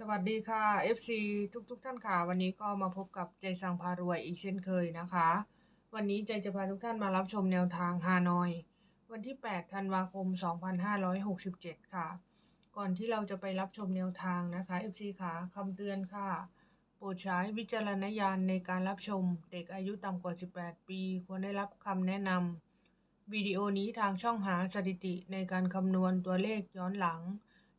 สวัสดีค่ะ FC ทุกๆทท่านค่ะ วันนี้ก็มาพบกับใจสังพารวยอีกเช่นเคยนะคะ วันนี้ใจจะพาทุกท่านมารับชมแนวทางฮานอย วันที่ 8 ธันวาคม 2567 ค่ะ ก่อนที่เราจะไปรับชมแนวทางนะคะ FC ค่ะคำเตือนค่ะ โปรดใช้วิจารณญาณในการรับชม เด็กอายุต่ำกว่า 18 ปี ควรได้รับคำแนะนำวิดีโอนี้ทางช่องหาสถิติในการคำนวณตัวเลขย้อนหลัง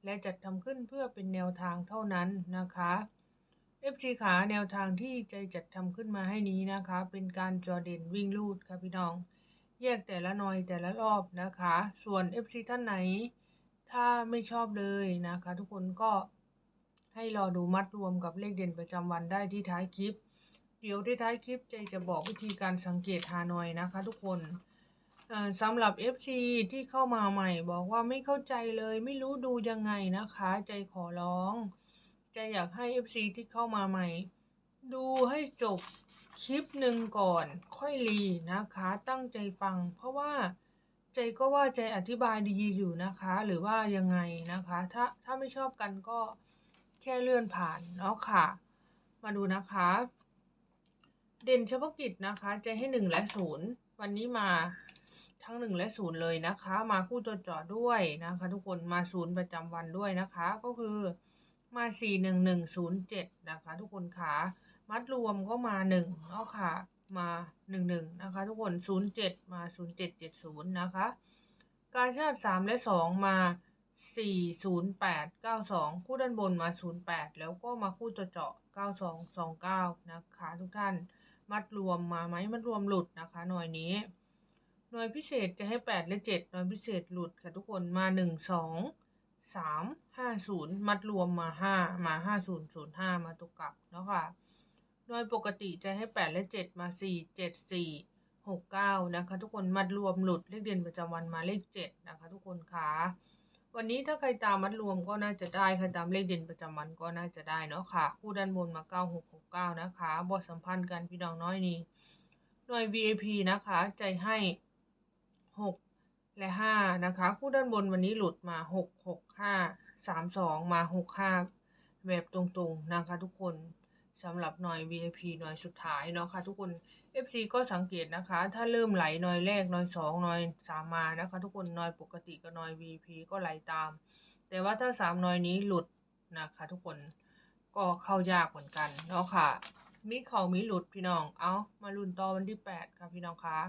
และจัดทำขึ้นเพื่อเป็นแนวทางเท่านั้นนะคะ FC ขาแนวทางที่ใจจัดทำขึ้นมาให้นี้นะคะ เป็นการจอเด่นวิ่งลูดค่ะพี่น้อง แยกแต่ละหน่อยแต่ละรอบนะคะ ส่วน FC ท่านไหน ถ้าไม่ชอบเลยนะคะ ทุกคนก็ให้รอดูมัดรวมกับเลขเด่นประจำวันได้ที่ท้ายคลิป เดี๋ยวที่ท้ายคลิปใจจะบอกวิธีการสังเกตฮานอยนะคะ ทุกคน เอ่อสำหรับ FC ที่เข้ามาใหม่บอกว่าไม่เข้าใจเลยไม่รู้ดูยังไงนะคะ ใจขอร้องใจอยากให้ FC ที่เข้ามาใหม่ ดูให้จบคลิปหนึ่งก่อน ค่อยรีนะคะ ตั้งใจฟัง เพราะว่าใจก็ว่าใจอธิบายดีอยู่นะคะ หรือว่ายังไงนะคะ ถ้าถ้าไม่ชอบกันก็แค่เลื่อนผ่านเนาะค่ะ มาดูนะคะ เด่นเฉพาะกิจนะคะ ใจให้หนึ่งและศูนย์วันนี้มา ทั้งหนึ่งและศูนย์เลยนะคะ มาคู่ตัวจาะด้วยนะคะ ทุกคนมาศูนย์ประจำวันด้วยนะคะ ก็คือมาสี่หนึ่งหนึ่งศูนย์เจ็ดนะคะ ทุกคนค่ะมัดรวมก็มาหนึ่งเนาะค่ะ มาหนึ่งหนึ่งนะคะ ทุกคนศูนย์เจ็ดมาศูนย์เจ็ดเจ็ดศูนย์นะคะ การชาติสามและสองมาสี่ศูนย์แปดเก้าสองคู่ด้านบนมาศูนย์แปดแล้วก็มาคู่ตัวเจาะเก้าสองสองเก้านะคะ ทุกท่านมัดรวมมาไหมมัดรวมหลุดนะคะ หน่วยนี้ หน่วยพิเศษจะให้แปดและเจ็ดหน่วยพิเศษหลุดค่ะทุกคนมาหนึ่งสองสามห้าศูนย์มัดรวมมาห้ามาห้าศูนย์ศูนย์ห้ามาตกกลับเนาะค่ะหน่วยปกติจะให้แปดและเจ็ดมาสี่เจ็ดสี่หกเก้านะคะ ทุกคนมัดรวมหลุดเลขเด่นประจำวันมาเลขเจ็ดนะคะ ทุกคนค่ะวันนี้ถ้าใครตามมัดรวมก็น่าจะได้ใครตามเลขเด่นประจำวันก็น่าจะได้เนาะค่ะ คู่ด้านบนมาเก้าหกหกเก้านะคะ บทสัมพันธ์กันพี่น้องน้อยนี้หน่วย VIP นะคะ ใจให้ หกและห้านะคะ คู่ด้านบนวันนี้หลุดมาหกหกห้าสามสองมาหกห้าแบบตรงๆนะคะทุกคนสำหรับหน่วย VIP หน่วยสุดท้ายเนาะค่ะทุกคน FC ก็สังเกตนะคะ ถ้าเริ่มไหลหน่วยแรกหน่วยสองหน่วยสามมานะคะ ทุกคนหน่วยปกติกับหน่วย VIP ก็ไหลตาม แต่ว่าถ้าสามหน่วยนี้หลุดนะคะ ทุกคนก็เข้ายากเหมือนกันเนาะค่ะมีเขามีหลุดพี่น้อง เอามาลุ้นต่อวันที่แปดค่ะพี่น้องคะ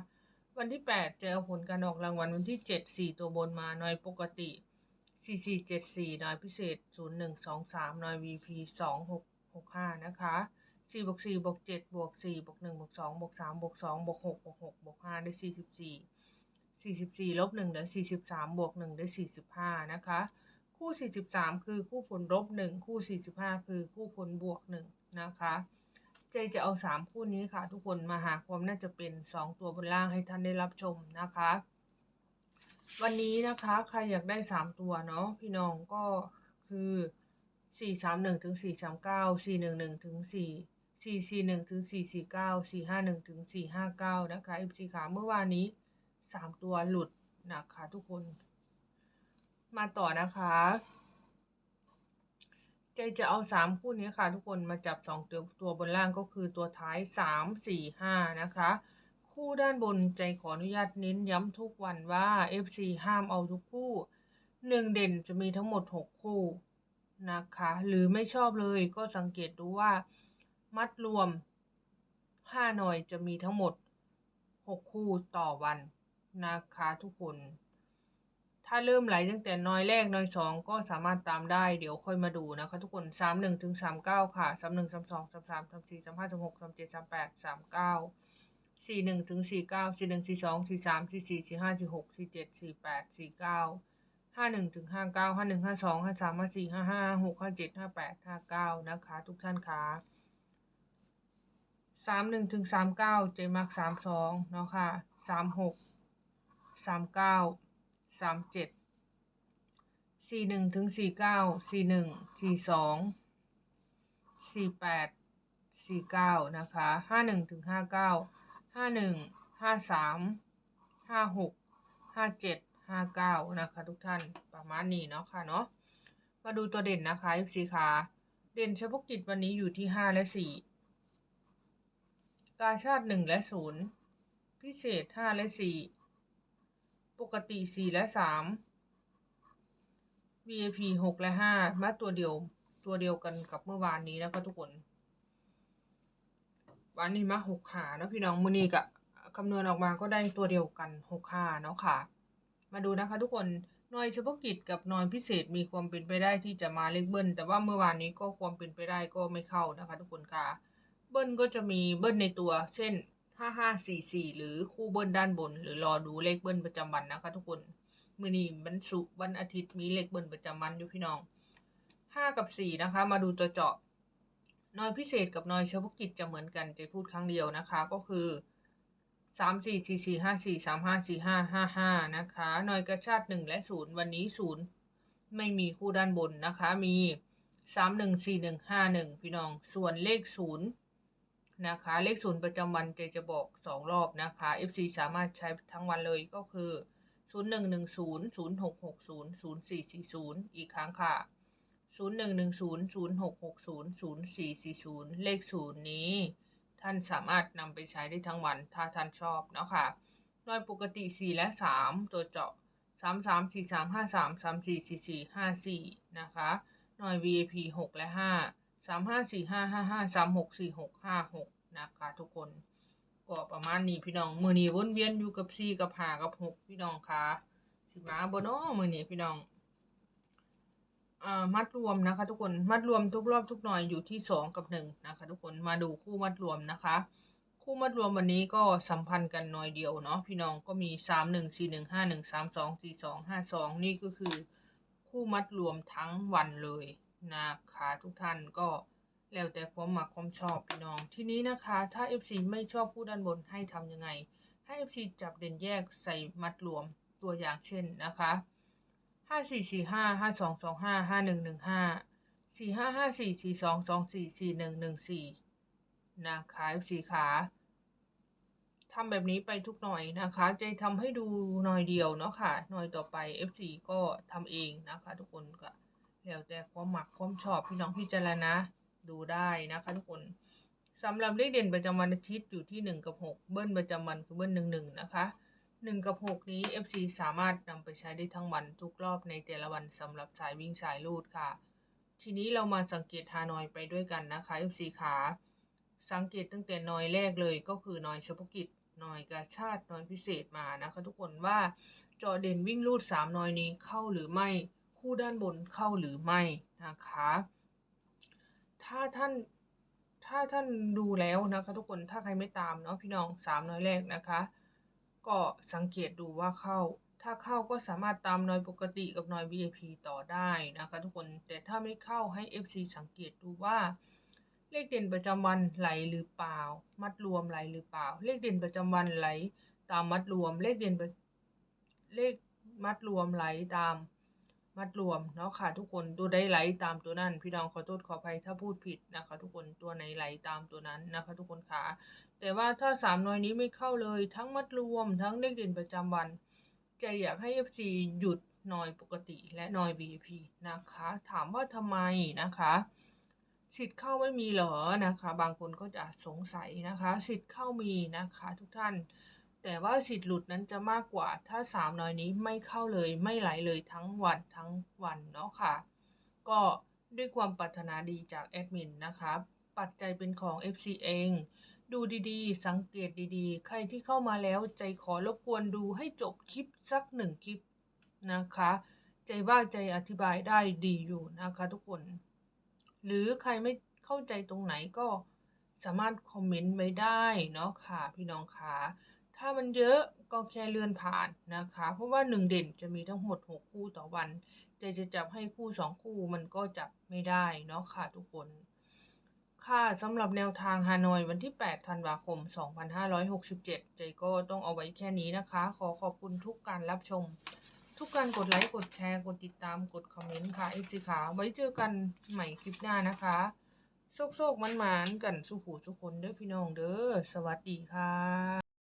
วันที่แปดจะเอาผลการออกรางวัลวันที่เจ็ดสี่ตัวบนมาหน่วยปกติสี่สี่เจ็ดสี่หน่วยพิเศษศูนย์หนึ่งสองสามหน่วย VP สองหกหกห้านะคะสี่บวกสี่บวกเจ็ดบวกสี่บวกหนึ่งบวกสองบวกสามบวกสองบวกหกบวกหกบวกห้าได้สี่สิบสี่สี่สิบสี่ลบหนึ่งเหลือสี่สิบสามบวกหนึ่งได้สี่สิบห้านะคะ คู่ 43 คือคู่ผลลบ1คู่ 45 คือคู่ผลบวก1นะคะ จจะเอาสามคู่นี้ค่ะ ทุกคนมาหาความน่าจะเป็นสองตัวบนล่างให้ท่านได้รับชมนะคะ วันนี้นะคะใครอยากได้สามตัวเนาะพี่น้องก็คือสี่สามหนึ่งถึงสี่สามเก้าสี่หนึ่งหนึ่งถึงสี่สี่สี่หนึ่งถึงสี่สี่เก้าสี่ห้าหนึ่งถึงสี่ห้าเก้านะคะเอฟซีขาเมื่อวานนี้สามตัวหลุดนะคะทุกคน มาต่อนะคะ ใจจะเอาสามคู่นี้ค่ะ ทุกคนมาจับสองตัวตัวบนล่างก็คือตัวท้ายสามสี่ห้านะคะ คู่ด้านบนใจขออนุญาตเน้นย้ำทุกวันว่า FC ห้ามเอาทุกคู่หนึ่งเด่นจะมีทั้งหมดหกคู่นะคะ หรือไม่ชอบเลยก็สังเกตดูว่า มัดรวมห้าหน่อยจะมีทั้งหมดหกคู่ต่อวันนะคะทุกคน ถ้าเริ่มไหลตั้งแต่น้อยแรกน้อยสองก็สามารถตามได้ เดี๋ยวค่อยมาดูนะคะทุกคนสามหนึ่งถึงสามเก้าค่ะสามหนึ่งสามสองสามสามสามสี่สามห้าสามหกสามเจ็ดสามแปดสามเก้าสี่หนึ่งถึงสี่เก้าสี่หนึ่งสี่สองสี่สามสี่สี่สี่ห้าสี่หกสี่เจ็ดสี่แปดสี่เก้าห้าหนึ่งถึงห้าเก้าห้าหนึ่งห้าสองห้าสามห้าสี่ห้าห้าหกห้าเจ็ดห้าแปดห้าเก้านะคะ ทุกท่านคะสามหนึ่งถึงสามเก้าเจมักสามสองเนาะค่ะสามหกสามเก้า สามเจ็ดสี่หนึ่งถึงสี่เก้าสี่หนึ่งสี่สองสี่แปดสี่เก้านะคะห้าหนึ่งถึงห้าเก้าห้าหนึ่งห้าสามห้าหกห้าเจ็ดห้าเก้านะคะทุกท่านประมาณนี้เนาะค่ะเนาะมาดูตัวเด่นนะคะ FC ค่ะเด่นเฉพาะกิจวันนี้อยู่ที่ห้าและสี่กาชาติหนึ่งและศูนย์พิเศษห้าและสี่ ปกติสี่และสาม VIP หกและห้ามาตัวเดียว ตัวเดียวกันกับเมื่อวานนี้แล้วก็ทุกคนวันนี้มาหกขาเนาะพี่น้องมือนี้กะคำนวณออกมาก็ได้ตัวเดียวกันหกขาเนาะค่ะ มาดูนะคะ ทุกคนหน่วยเฉพาะกิจกับหน่วยพิเศษมีความเป็นไปได้ที่จะมาเลขเบิ้ลแต่ว่าเมื่อวานนี้ก็ความเป็นไปได้ก็ไม่เข้านะคะ ทุกคนค่ะเบิ้ลก็จะมีเบิ้ลในตัว เช่น ห้าห้าสี่สี่หรือคู่เบิ้ลด้านบน หรือรอดูเลขเบิ้ลประจำวันนะคะ ทุกคนมือนี้วันศุกร์วันอาทิตย์มีเลขเบิ้ลประจำวันอยู่พี่น้องห้ากับสี่นะคะ มาดูตัวเจาะน่วยพิเศษกับน่วยเฉพาะกิจจะเหมือนกันจะพูดครั้งเดียวนะคะ ก็คือสามสี่สี่สี่ห้าสี่สามห้าสี่ห้าห้าห้านะคะน่วยกระชาติหนึ่งและศูนย์วันนี้ศูนย์ไม่มีคู่ด้านบนนะคะ มีสามหนึ่งสี่หนึ่งห้าหนึ่งพี่น้อง ส่วนเลขศูนย์ นะคะ เลขศูนย์ประจำวันเจจะบอกสองรอบนะคะ FC สามารถใช้ทั้งวันเลยก็คือศูนย์หนึ่งหนึ่งศูนย์ศูนย์หกหกศูนย์ศูนย์สี่สี่ศูนย์อีกครั้งค่ะศูนย์หนึ่งหนึ่งศูนย์ศูนย์หกหกศูนย์ศูนย์สี่สี่ศูนย์เลขศูนย์นี้ ท่านสามารถนำไปใช้ได้ทั้งวันถ้าท่านชอบเนาะค่ะโดยปกติสี่และสามตัวเจาะสามสามสี่สามห้าสามสามสี่สี่ห้าสี่นะคะหน่วย VIP หกและห้า สามห้าสี่ห้าห้าห้าสามหกสี่หกห้าหกนะคะทุกคนก็ประมาณนี้พี่น้องมือนี้วนเวียนอยู่กับสี่กับห้ากับหกพี่น้องค่ะสิมาบเนาะมือนี้พี่น้องอ่ามัดรวมนะคะ ทุกคนมัดรวมทุกรอบทุกหน่อยอยู่ที่สองกับหนึ่งนะคะ ทุกคนมาดูคู่มัดรวมนะคะ คู่มัดรวมวันนี้ก็สัมพันธ์กันหน่อยเดียวเนาะพี่น้องก็มีสามหนึ่งสี่หนึ่งห้าหนึ่งสามสองสี่สองห้าสองนี่ก็คือ คู่มัดรวมทั้งวันเลย นะคะทุกท่านก็แล้วแต่ความหมักความชอบพี่น้อง ทีนี้นะคะ ถ้า FC ไม่ชอบคู่ด้านบนให้ทำยังไง ให้ FC จับเด่นแยกใส่มัดรวมตัวอย่างเช่นนะคะห้าสี่สี่ห้าห้าสองสองห้าห้าหนึ่งหนึ่งห้าสี่ห้าห้าสี่สี่สองสองสี่สี่หนึ่งหนึ่งสี่นะคะ FC ขาทำแบบนี้ไปทุกหน่อยนะคะจะทำให้ดูหน่อยเดียวเนาะค่ะหน่อยต่อไป FC ก็ทำเองนะคะทุกคนก็ แล้วแต่ความหมักความชอบพี่น้องพิจารณาดูได้นะคะทุกคนสำหรับเลขเด่นประจำวันอาทิตย์อยู่ที่หนึ่งกับหกเบิ้ลประจำวันคือเบิ้ลหนึ่งหนึ่งนะคะหนึ่งกับหกนี้ FC สามารถนำไปใช้ได้ทั้งวันทุกรอบในแต่ละวันสำหรับสายวิ่งสายลูดค่ะ ทีนี้เรามาสังเกตฮานอยไปด้วยกันนะคะ FC ขาสังเกตตั้งแต่นอยแรกเลยก็คือนอยเฉพาะกิจนอยกาชาตินอยพิเศษมานะคะ ทุกคนว่าจอเด่นวิ่งลูดสามนอยนี้เข้าหรือไม่ คู่ด้านบนเข้าหรือไม่นะคะ ถ้าท่านถ้าท่านดูแล้วนะคะ ทุกคนถ้าใครไม่ตามเนาะพี่น้องสามน้อยแรกนะคะ ก็สังเกตดูว่าเข้า ถ้าเข้าก็สามารถตามน้อยปกติกับน้อย VIP ต่อได้นะคะ ทุกคนแต่ถ้าไม่เข้าให้ FC สังเกตดูว่า เลขเด่นประจำวันไหลหรือเปล่า มัดรวมไหลหรือเปล่า เลขเด่นประจำวันไหล ตามมัดรวมเลขเด่นเลขมัดรวมไหลตาม มัดรวมเนาะค่ะ ทุกคนตัวใดไหลตามตัวนั้น พี่น้องขอโทษขออภัยถ้าพูดผิดนะคะ ทุกคนตัวไหนไหลตามตัวนั้นนะคะ ทุกคนค่ะแต่ว่าถ้าสามหน่วยนี้ไม่เข้าเลย ทั้งมัดรวม ทั้งเลขเด่นประจำวันจะอยากให้ FC หยุดหน่อยปกติและหน่อย VIP นะคะ ถามว่าทำไมนะคะสิทธิ์เข้าไม่มีเหรอนะคะ บางคนก็จะสงสัยนะคะ สิทธิ์เข้ามีนะคะ ทุกท่าน แต่ว่าสิทธิ์หลุดนั้นจะมากกว่า ถ้าสามน้อยนี้ไม่เข้าเลยไม่ไหลเลยทั้งวันทั้งวันเนาะค่ะ ก็ด้วยความปรารถนาดีจากแอดมินนะคะปัจจัยเป็นของ FC เอง ดูดีๆ สังเกตดีๆ ใครที่เข้ามาแล้วใจขอรบกวนดูให้จบคลิปสักหนึ่งคลิปนะคะ ใจว่าใจอธิบายได้ดีอยู่นะคะทุกคน หรือใครไม่เข้าใจตรงไหนก็สามารถคอมเมนต์ไว้ได้เนาะค่ะพี่น้องค่ะ ถ้ามันเยอะก็แค่เลื่อนผ่านนะคะ เพราะว่าหนึ่งเด่นจะมีทั้งหมดหกคู่ต่อวันจะจะจับให้คู่สองคู่มันก็จับไม่ได้เนาะค่ะทุกคนค่ะสำหรับแนวทางฮานอยวันที่ 8 ธันวาคม 2567 ใจก็ต้องเอาไว้แค่นี้นะคะ ขอขอบคุณทุกการรับชม ทุกการกดไลค์ กดแชร์ กดติดตาม กดคอมเมนต์ค่ะเอฟซีขาไว้เจอกันใหม่คลิปหน้านะคะ โชคโชคมันหมานกันสุขูสุคนเด้อพี่น้องเด้อ สวัสดีค่ะ